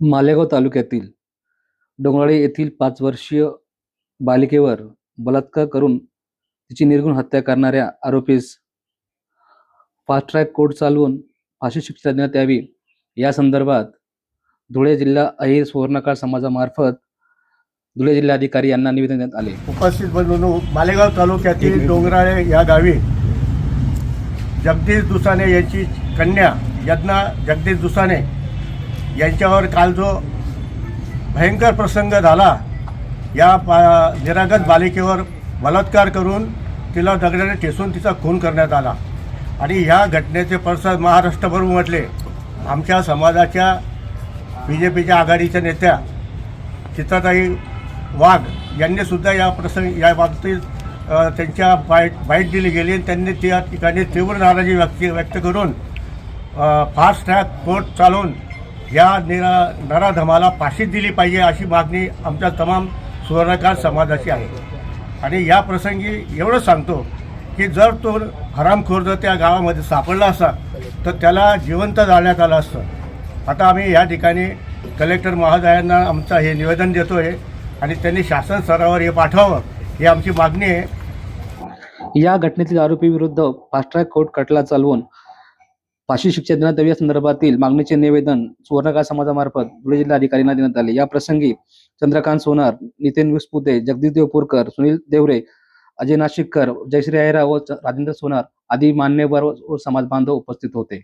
मालेगाव तालुक्यातील डोंगराळे येथील पाच वर्षीय बालिकेवर बलात्कार करून तिची निर्गुण हत्या करणाऱ्या आरोपीस फास्ट ट्रॅक कोर्ट चालवून फाशी शिक्षा देण्यात यावी. या संदर्भात धुळे जिल्हा अहिर सुवर्णकाळ समाजामार्फत धुळे जिल्हाधिकारी यांना निवेदन देण्यात आले. उपस्थित बनून मालेगाव तालुक्यातील डोंगराळे या गावी जगदीश दुसाने यांची कन्या यज्ञा जगदीश दुसाने यांच्यावर काल जो भयंकर प्रसंग झाला या पा निरागत बालिकेवर बलात्कार करून तिला दगडाने ठेसून तिचा खून करण्यात आला. आणि ह्या घटनेचे पडसाद महाराष्ट्रभर उमटले. आमच्या समाजाच्या बी जे पीच्या आघाडीच्या नेत्या चित्राताई वाघ यांनी सुद्धा या प्रसंग या बाबतीत त्यांच्या बाईट बाईट दिली गेली. आणि त्यांनी त्या ठिकाणी तीव्र नाराजी व्यक्त व्यक्त करून फास्ट ट्रॅक कोर्ट चालवून या निरा नराधमाला फाशी दिली पाहिजे अशी मागणी आमच्या तमाम सुवर्णकार समाजाची आहे. आणि या प्रसंगी एवढं सांगतो की जर तो हरामखोर जर त्या गावामध्ये सापडला असता तर त्याला जिवंत जाळण्यात आलं असतं. आता आम्ही या ठिकाणी कलेक्टर महोदयांना आमचं हे निवेदन देतो आहे आणि त्यांनी शासन स्तरावर हे पाठवावं ही आमची मागणी आहे. या घटनेतील आरोपी विरुद्ध फास्ट ट्रॅक कोर्ट खटला चालवून फाशी शिक्षा देण्यात यावी या संदर्भातील मागणीचे निवेदन सुवर्णकाळ समाजामार्फत धुळे जिल्हाधिकाऱ्यांना देण्यात आले. या प्रसंगी चंद्रकांत सोनार नितीन विस्पुते जगदीशदेव देवपूरकर सुनील देवरे अजय नाशिककर जयश्री आयरा व राजेंद्र सोनार आदी मान्यवर व समाज बांधव उपस्थित होते.